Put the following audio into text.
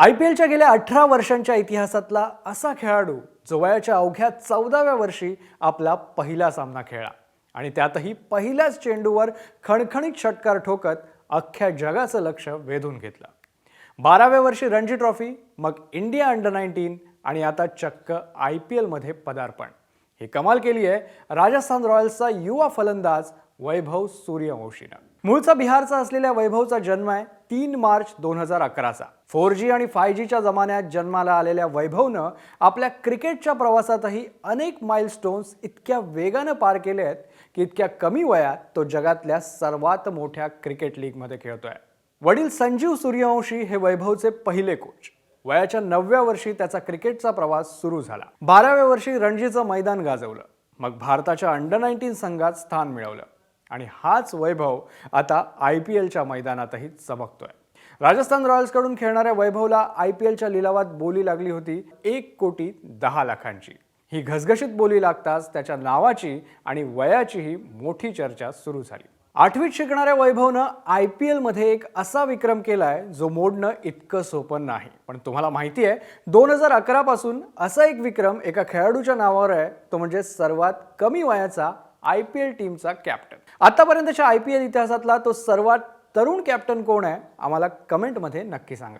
I P एलच्या गेल्या अठरा वर्षांच्या इतिहासातला असा खेळाडू जो वयाच्या अवघ्या चौदाव्या वर्षी आपला पहिला सामना खेळला. आणि त्यातही पहिल्याच चेंडूवर खणखणीत षटकार ठोकत अख्ख्या जगाचं लक्ष वेधून घेतलं. बाराव्या वर्षी रणजी ट्रॉफी मग इंडिया अंडर नाईन्टीन आणि आता चक्क आय पी एलमध्ये पदार्पण. ही कमाल केली आहे राजस्थान रॉयल्सचा युवा फलंदाज वैभव सूर्यवंशीनं. मूळचा बिहारचा असलेल्या वैभवचा जन्म आहे तीन मार्च दोन हजार अकराचा. फोर जी आणि फाय जीच्या जमान्यात जन्माला आलेल्या वैभवनं आपल्या क्रिकेटच्या प्रवासातही अनेक माइलस्टोन्स इतक्या वेगानं पार केले आहेत की इतक्या कमी वयात तो जगातल्या सर्वात मोठ्या क्रिकेट लीगमध्ये खेळतोय. वडील संजीव सूर्यवंशी हे वैभवचे पहिले कोच वयाच्या नवव्या वर्षी त्याचा क्रिकेटचा प्रवास सुरू झाला. बाराव्या वर्षी रणजीचं मैदान गाजवलं. मग भारताच्या अंडर नाईन्टीन संघात स्थान मिळवलं. आणि हाच वैभव आता आय पी एलच्या मैदानातही चमकतोय. राजस्थान रॉयल्सकडून खेळणाऱ्या वैभवला आय पी एलच्या लिलावात बोली लागली होती एक कोटी दहा लाखांची. ही घसघशीत बोली लागताच त्याच्या नावाची आणि वयाचीही मोठी चर्चा सुरू झाली. आठवीत शिकणाऱ्या वैभवनं आय पी एलमध्ये एक असा विक्रम केलाय जो मोडणं इतकं सोपं नाही. पण तुम्हाला माहिती आहे दोन हजार अकरापासून असा एक विक्रम एका खेळाडूच्या नावावर आहे तो म्हणजे सर्वात कमी वयाचा आय पी एल टीमचा कॅप्टन. आतापर्यंतच्या आय पी एल इतिहासातला तो सर्वात तरुण कॅप्टन कोण आहे आम्हाला कमेंटमध्ये नक्की सांगा.